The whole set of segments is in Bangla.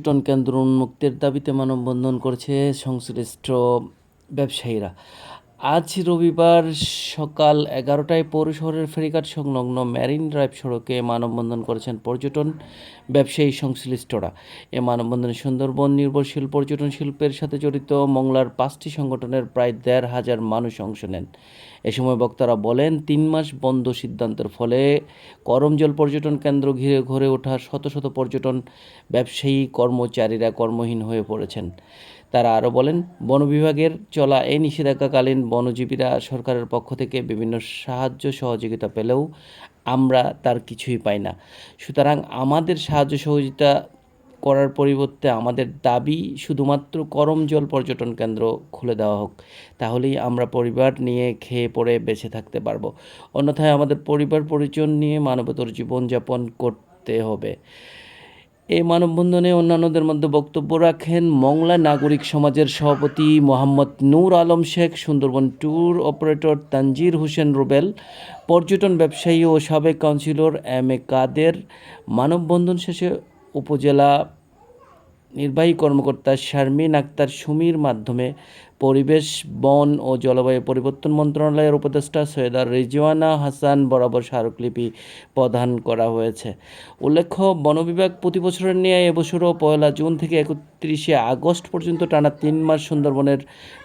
পর্যটন কেন্দ্র উন্মুক্তের দাবিতে মানববন্ধন করছে সংশ্লিষ্ট ব্যবসায়ীরা। আজ রবিবার সকাল এগারোটায় পৌর শহরের ফেরিঘাট সংলগ্ন ম্যারিন ড্রাইভ সড়কে মানববন্ধন করেছেন পর্যটন ব্যবসায়ী সংশ্লিষ্টরা। এ মানববন্ধনে সুন্দরবন নির্ভরশীল পর্যটন শিল্পের সাথে জড়িত মংলার পাঁচটি সংগঠনের প্রায় দেড় হাজার মানুষ অংশ নেন। এ সময় বক্তারা বলেন, তিন মাস বন্ধ সিদ্ধান্তের ফলে করমজল পর্যটন কেন্দ্র ঘিরে ঘরে ওঠা শত শত পর্যটন ব্যবসায়ী, কর্মচারীরা কর্মহীন হয়ে পড়েছেন। তারা আরও বলেন, বন বিভাগের চলা এই নিষেধাজ্ঞাকালীন বনজীবীরা সরকারের পক্ষ থেকে বিভিন্ন সাহায্য সহযোগিতা পেলেও আমরা তার কিছুই পাই না। সুতরাং আমাদের সাহায্য সহযোগিতা করার পরিবর্তে আমাদের দাবি শুধুমাত্র করমজল পর্যটন কেন্দ্র খুলে দেওয়া হোক, তাহলেই আমরা পরিবার নিয়ে খেয়ে পড়ে বেঁচে থাকতে পারব। অন্যথায় আমাদের পরিবার পরিজন নিয়ে মানবতর জীবনযাপন করতে হবে। এই মানববন্ধনে অন্যান্যদের মধ্যে বক্তব্য রাখেন মংলা নাগরিক সমাজের সভাপতি মোহাম্মদ নূর আলম শেখ, সুন্দরবন ট্যুর অপারেটর তানজির হোসেন রুবেল, পর্যটন ব্যবসায়ী ও সাবেক কাউন্সিলর এম এ কাদের। মানববন্ধন শেষে উপজেলা নির্বাহী কর্মকর্তা শারমিন আক্তার সুমির মাধ্যমে পরিবেশ, বন ও জলবায়ু পরিবর্তন মন্ত্রণালয়ের উপদেষ্টা সৈয়দা রিজওয়ানা হাসান বরাবর স্মারকলিপি প্রদান করা হয়েছে। উল্লেখ্য, বন বিভাগ প্রতি বছরের ন্যায় এবছরও পয়লা জুন থেকে একত্রিশে আগস্ট পর্যন্ত টানা তিন মাস সুন্দরবনের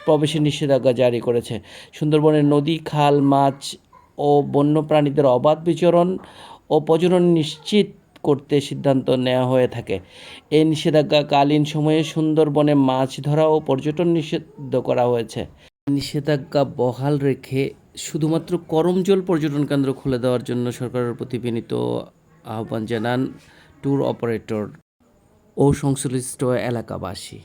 প্রবেশে নিষেধাজ্ঞা জারি করেছে। সুন্দরবনের নদী, খাল, মাছ ও বন্যপ্রাণীদের অবাধ বিচরণ ও প্রজনন নিশ্চিত করতে সিদ্ধান্ত নেওয়া হয়ে থাকে। এই নিষেধাজ্ঞাকালীন সময়ে সুন্দরবনে মাছ ধরা ও পর্যটন নিষিদ্ধ করা হয়েছে। নিষেধাজ্ঞা বহাল রেখে শুধুমাত্র করমজল পর্যটন কেন্দ্র খুলে দেওয়ার জন্য সরকারের প্রতি বিনীত আহ্বান জানান ট্যুর অপারেটর ও সংশ্লিষ্ট এলাকাবাসী।